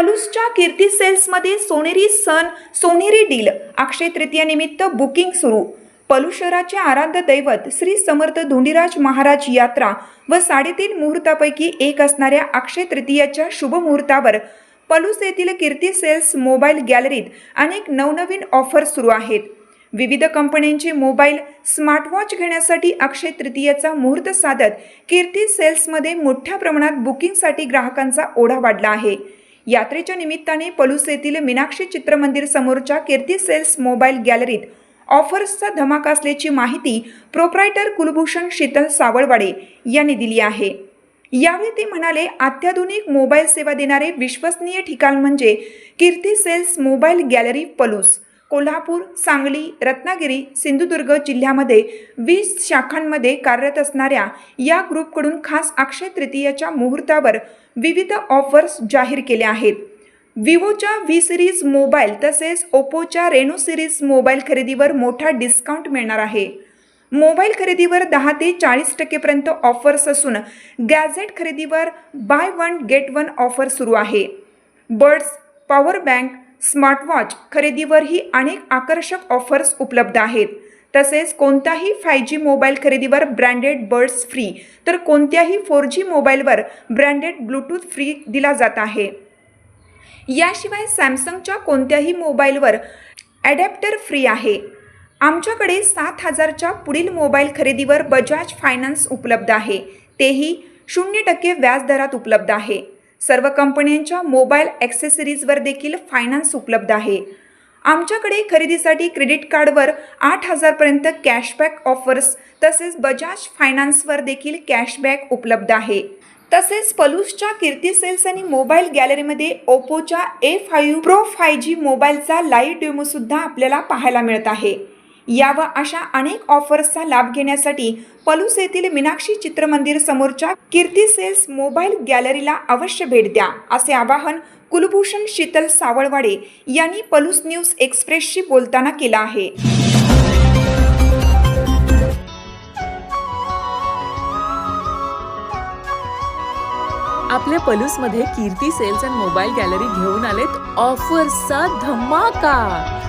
पलूसच्या कीर्ती सेल्समध्ये सोनेरी सण सोनेरी डील अक्षय तृतीयानिमित्त बुकिंग सुरू. पलू शहराचे आराध्य दैवत श्री समर्थ धोंडीराज महाराज यात्रा व साडेतीन मुहूर्तापैकी एक असणाऱ्या अक्षय तृतीयाच्या शुभ मुहूर्तावर पलूस येथील कीर्ती सेल्स मोबाईल गॅलरीत अनेक नवनवीन ऑफर सुरू आहेत. विविध कंपन्यांचे मोबाईल स्मार्टवॉच घेण्यासाठी अक्षय तृतीयेचा मुहूर्त साधत कीर्ती सेल्समध्ये मोठ्या प्रमाणात बुकिंगसाठी ग्राहकांचा ओढा वाढला आहे. यात्रेच्या निमित्ताने पलूस येथील मीनाक्षी चित्रमंदिर समोरच्या कीर्ती सेल्स मोबाईल गॅलरीत ऑफर्सचा धमाका असल्याची माहिती प्रोप्रायटर कुलभूषण शीतल सावळवाडे यांनी दिली आहे. यावेळी ते म्हणाले अत्याधुनिक मोबाईल सेवा देणारे विश्वसनीय ठिकाण म्हणजे Kirti sales mobile gallery Palus. Kolhapur Sangli Ratnagiri Sindhudurg जिल्ह्यामध्ये वीस शाखांमध्ये कार्यरत असणाऱ्या या ग्रुपकडून खास अक्षय तृतीयाच्या मुहूर्तावर विविध ऑफर्स जाहीर केल्या आहेत. विवोच्या व्ही सिरीज मोबाईल तसेच ओप्पोच्या रेनो सिरीज मोबाईल खरेदीवर मोठा डिस्काउंट मिळणार आहे. मोबाईल खरेदीवर दहा ते चाळीस टक्केपर्यंत ऑफर्स असून गॅझेट खरेदीवर buy one get one offer सुरू आहे. बर्ड्स पॉवर बँक स्मार्टवॉच खरेदीवरही अनेक आकर्षक ऑफर्स उपलब्ध आहेत. तसेच कोणताही फाय जी मोबाईल खरेदीवर ब्रँडेड बर्ड्स फ्री तर कोणत्याही फोर जी मोबाईलवर ब्रँडेड ब्लूटूथ फ्री दिला जात आहे. याशिवाय सॅमसंगच्या कोणत्याही मोबाईलवर ॲडॅप्टर फ्री आहे. आमच्याकडे सात हजारच्या पुढील मोबाईल खरेदीवर बजाज फायनान्स उपलब्ध आहे. तेही शून्य टक्के व्याजदरात उपलब्ध आहे. सर्व कंपन्यांच्या मोबाईल ॲक्सेसरीजवर देखील फायनान्स उपलब्ध आहे. आमच्याकडे खरेदीसाठी क्रेडिट कार्डवर आठ हजारपर्यंत कॅशबॅक ऑफर्स तसेच बजाज फायनान्सवर देखील कॅशबॅक उपलब्ध आहे. तसेच पलूसच्या कीर्ती सेल्स आणि मोबाईल गॅलरीमध्ये ओप्पोच्या A five pro five G मोबाईलचा लाईव्ह डेमोसुद्धा आपल्याला पाहायला मिळत आहे. या व अशा अनेक ऑफर्सचा लाभ घेण्यासाठी पलूस येथील मीनाक्षी चित्रमंदिर समोरच्या कीर्ती सेल्स मोबाईल गॅलरीला अवश्य भेट द्या असे आवाहन कुलभूषण शीतल सावळवाडे यांनी पलूस न्यूज एक्सप्रेसशी बोलताना केलं आहे. आपल्या पलूसमध्ये Kirti sales and mobile gallery घेऊन आलेत ऑफर्सचा धमाका!